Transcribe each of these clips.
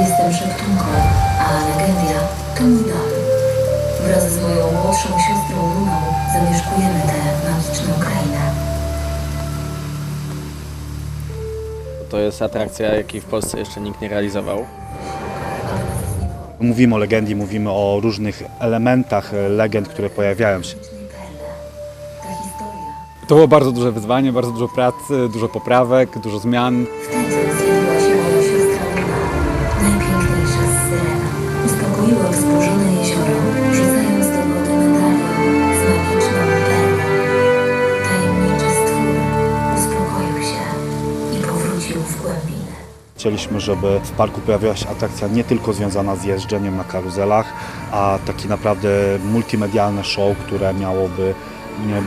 Jestem szeptunką, a Legendia to mój dom. Wraz z moją młodszą siostrą Luną zamieszkujemy tę magiczną krainę. To jest atrakcja, jakiej w Polsce jeszcze nikt nie realizował. Mówimy o legendii, mówimy o różnych elementach legend, które pojawiają się. To było bardzo duże wyzwanie, bardzo dużo pracy, dużo poprawek, dużo zmian. Chcieliśmy, żeby w parku pojawiła się atrakcja nie tylko związana z jeżdżeniem na karuzelach, a taki naprawdę multimedialne show, które miałoby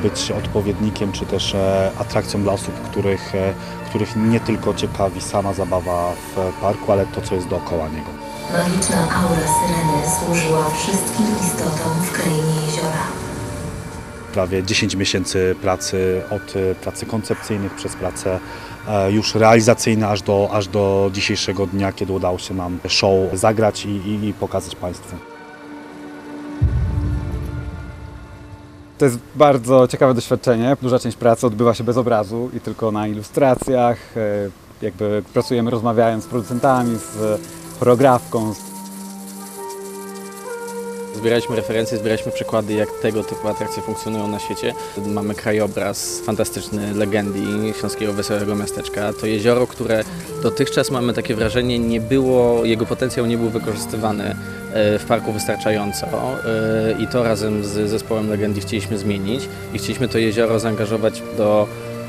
być odpowiednikiem czy też e, atrakcją dla osób, których, e, których nie tylko ciekawi sama zabawa w parku, ale to, co jest dookoła niego. Magiczna aura syreny służyła wszystkim istotom w krainie jeziora. Prawie 10 miesięcy pracy od e, pracy koncepcyjnych przez pracę e, już realizacyjne aż do, aż do dzisiejszego dnia, kiedy udało się nam show zagrać i, i, i pokazać Państwu. To jest bardzo ciekawe doświadczenie. Duża część pracy odbywa się bez obrazu i tylko na ilustracjach. e, Jakby pracujemy rozmawiając z producentami, z choreografką, Zbieraliśmy referencje, zbieraliśmy przykłady, jak tego typu atrakcje funkcjonują na świecie. Mamy krajobraz fantastyczny legendii Śląskiego Wesołego Miasteczka. To jezioro, które dotychczas mamy takie wrażenie, nie było, jego potencjał nie był wykorzystywany e, w parku wystarczająco e, i to razem z zespołem legendii chcieliśmy zmienić i chcieliśmy to jezioro zaangażować do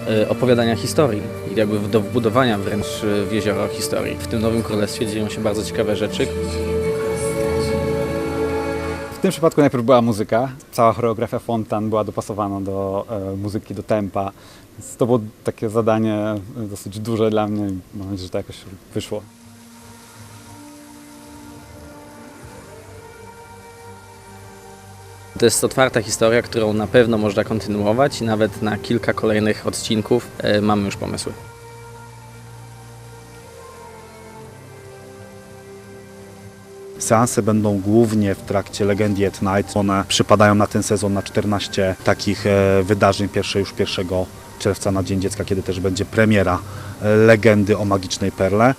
e, opowiadania historii jakby do wbudowania wręcz w jezioro historii. W tym nowym królestwie dzieją się bardzo ciekawe rzeczy, tym przypadku najpierw była muzyka. Cała choreografia fontan była dopasowana do e, muzyki, do tempa. Więc to było takie zadanie e, dosyć duże dla mnie i mam nadzieję, że to jakoś wyszło. To jest otwarta historia, którą na pewno można kontynuować i nawet na kilka kolejnych odcinków e, mamy już pomysły. Seanse będą głównie w trakcie Legendii at Night. One przypadają na ten sezon na 14 takich e, wydarzeń. Pierwsze już 1 czerwca na Dzień Dziecka, kiedy też będzie premiera e, Legendy o Magicznej Perle.